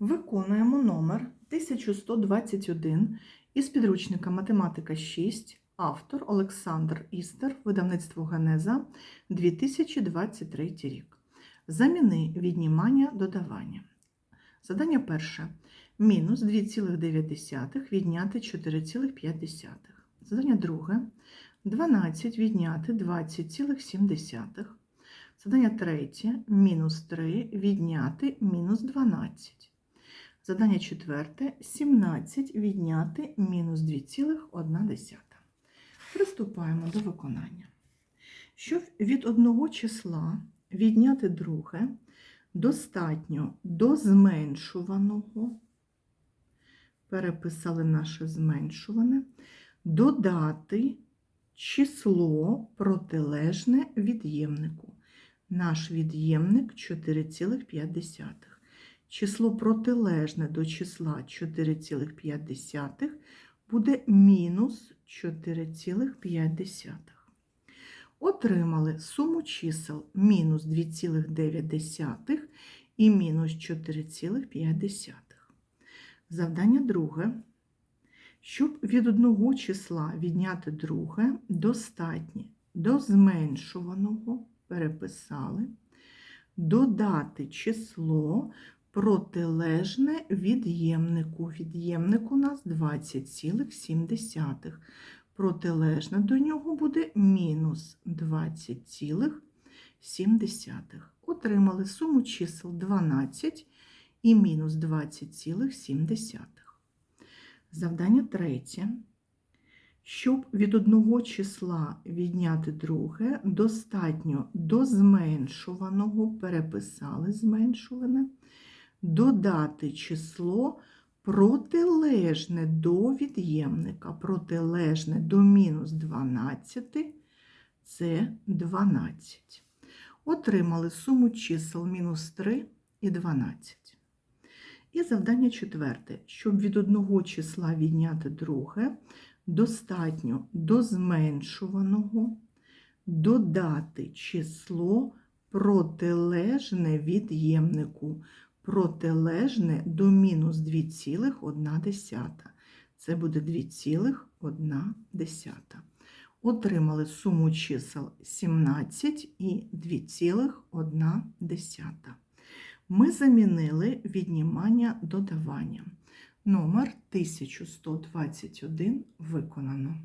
Виконуємо номер 1121 із підручника Математика 6, автор Олександр Істер, видавництво Генеза 2023 рік. Заміни віднімання додавання. Задання перше. Мінус 2,9 відняти 4,5. Задання друге. 12 відняти 20,7. Задання третє. Мінус 3 відняти мінус 12. Задання четверте. 17 відняти мінус 2,1. Приступаємо до виконання. Щоб від одного числа відняти друге, достатньо до зменшуваного, переписали наше зменшуване, додати число протилежне від'ємнику. Наш від'ємник 4,5. Число протилежне до числа 4,5 буде мінус 4,5. Отримали суму чисел мінус 2,9 і мінус 4,5. Завдання друге. Щоб від одного числа відняти друге, достатньо до зменшуваного переписали, додати число протилежне від'ємнику. Від'ємник у нас 20,7. Протилежне до нього буде мінус 20,7. Отримали суму чисел 12 і мінус 20,7. Завдання третє. Щоб від одного числа відняти друге, достатньо до зменшуваного, переписали зменшуване, додати число протилежне до від'ємника, протилежне до мінус 12 це 12. Отримали суму чисел мінус 3 і 12. І завдання четверте. Щоб від одного числа відняти друге, достатньо до зменшуваного додати число протилежне від'ємнику, протилежне до мінус 2,1. Це буде 2,1. Отримали суму чисел 17 і 2,1. Ми замінили віднімання додаванням. Номер 1121 виконано.